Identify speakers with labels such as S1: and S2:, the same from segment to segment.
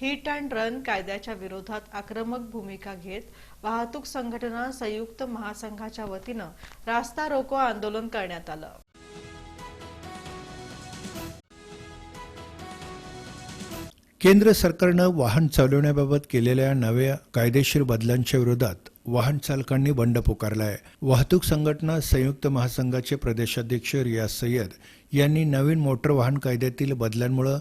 S1: Hit and run कायद्याच्या विरोधात आक्रमक भूमिका घेत वाहतूक संघटना संयुक्त महासंघाच्या वतीनं रास्ता रोको आंदोलन करण्यात आलं.
S2: केंद्र सरकारनं वाहन चालवण्याबाबत केलेल्या नव्या कायदेशीर बदलांच्या विरोधात वाहन चालकांनी बंड पुकारला आहे वाहतूक संघटना संयुक्त महासंघाचे प्रदेशाध्यक्ष रियाज सय्यद यांनी नवीन मोटर वाहन कायद्यातील बदलांमुळे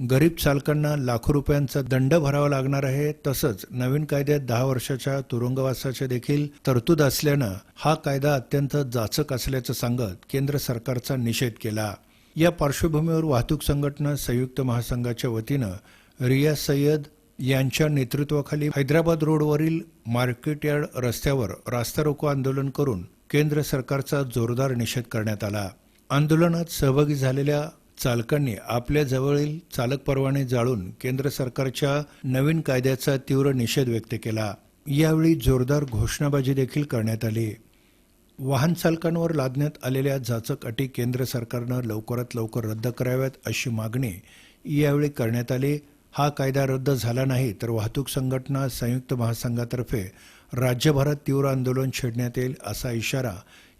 S2: गरीब चालकांना लाखो रुपयांचा दंड भरावा लागणार आहे. तसंच नवीन कायद्यात दहा वर्षाच्या तुरुंगवासाच्या देखील तरतूद असल्यानं हा कायदा अत्यंत जाचक असल्याचं सांगत केंद्र सरकारचा निषेध केला. या पार्श्वभूमीवर वाहतूक संघटना संयुक्त महासंघाच्या वतीनं रिया सय्यद यांच्या नेतृत्वाखाली हैदराबाद रोडवरील मार्केट यार्ड रस्त्यावर रास्ता रोको आंदोलन करून केंद्र सरकारचा जोरदार निषेध करण्यात आला. आंदोलनात सहभागी झालेल्या चालकांनी आपल्या जवळील चालक परवाने जाळून केंद्र सरकारच्या नवीन कायद्याचा तीव्र निषेध व्यक्त केला. यावेळी जोरदार घोषणाबाजी देखील करण्यात आली. वाहन चालकांवर लादण्यात आलेल्या जाचक अटी केंद्र सरकारनं लवकरात लवकर रद्द कराव्यात अशी मागणी यावेळी करण्यात आली. हा कायदा रद्द झाला नाही तर वाहतूक संघटना संयुक्त महासंघातर्फे राज्यभरात तीव्र आंदोलन छेडण्यात येईल असा इशारा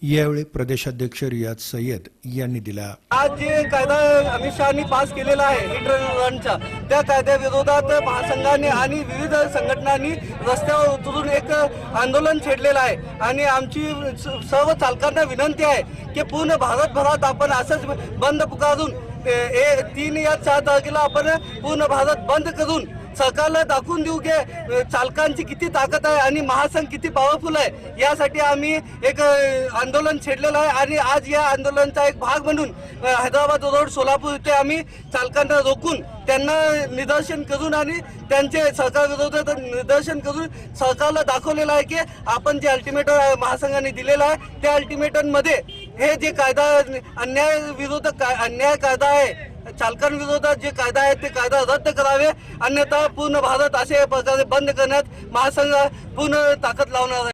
S2: यावेळी प्रदेशाध्यक्ष रियाज सय्यद यांनी दिला.
S3: आज जे कायदा अमित शहानी पास केलेला आहे हिट रनचा त्या कायद्याविरोधात महासंघाने आणि विविध संघटनांनी रस्त्यावर उतरून एक आंदोलन छेडलेलं आहे. आणि आमची स- सर्व चालकांना विनंती आहे की पूर्ण भारतभरात आपण असंच बंद पुकारून ए- तीन या चार तारखेला आपण पूर्ण भारत बंद करून सरकारला दाखवून देऊ की चालकांची किती ताकद आहे आणि महासंघ किती पॉवरफुल आहे यासाठी आम्ही एक आंदोलन छेडलेलं आहे. आणि आज या आंदोलनाचा एक भाग म्हणून हैदराबाद रोड सोलापूर इथे आम्ही चालकांना रोखून त्यांना निदर्शन करून आणि त्यांचे सरकारविरोधात निदर्शन करून सरकारला दाखवलेलं आहे की आपण जे अल्टिमेटम महासंघाने दिलेलं आहे त्या अल्टिमेटममध्ये हे जे कायदा अन्याय विरोध अन्याय कायदा आहे चालकांविरोधात जे कायदा आहे ते कायदा रद्द करावे. अन्यथा पूर्ण भारत असे प्रकारे बंद करण्यात महासंघ पूर्ण ताकद लावणार आहे.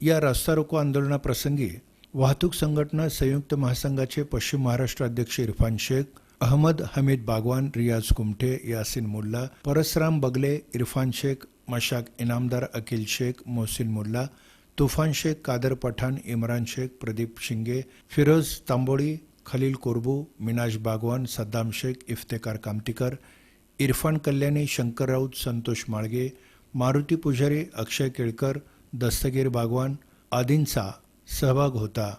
S2: या रास्ता रोको आंदोलनाप्रसंगी वाहतूक संघटना संयुक्त महासंघाचे पश्चिम महाराष्ट्र अध्यक्ष इरफान शेख अहमद हमीद बागवान रियाज कुमठे यासिन मुल्ला परसराम बगले इरफान शेख मशाक इनामदार अकिल शेख मोहसिन मुल्ला तुफान शेख कादर पठाण इम्रान शेख प्रदीप शिंगे फिरोज तांबोळी खलील कोरबू मिनाज बागवान सद्दाम शेख इफ्तेकार कामतीकर इरफान कल्याणी शंकर राऊत संतोष माळगे मारुती पुजारी अक्षय केळकर दस्तगीर बागवान आदींचा सहभाग होता.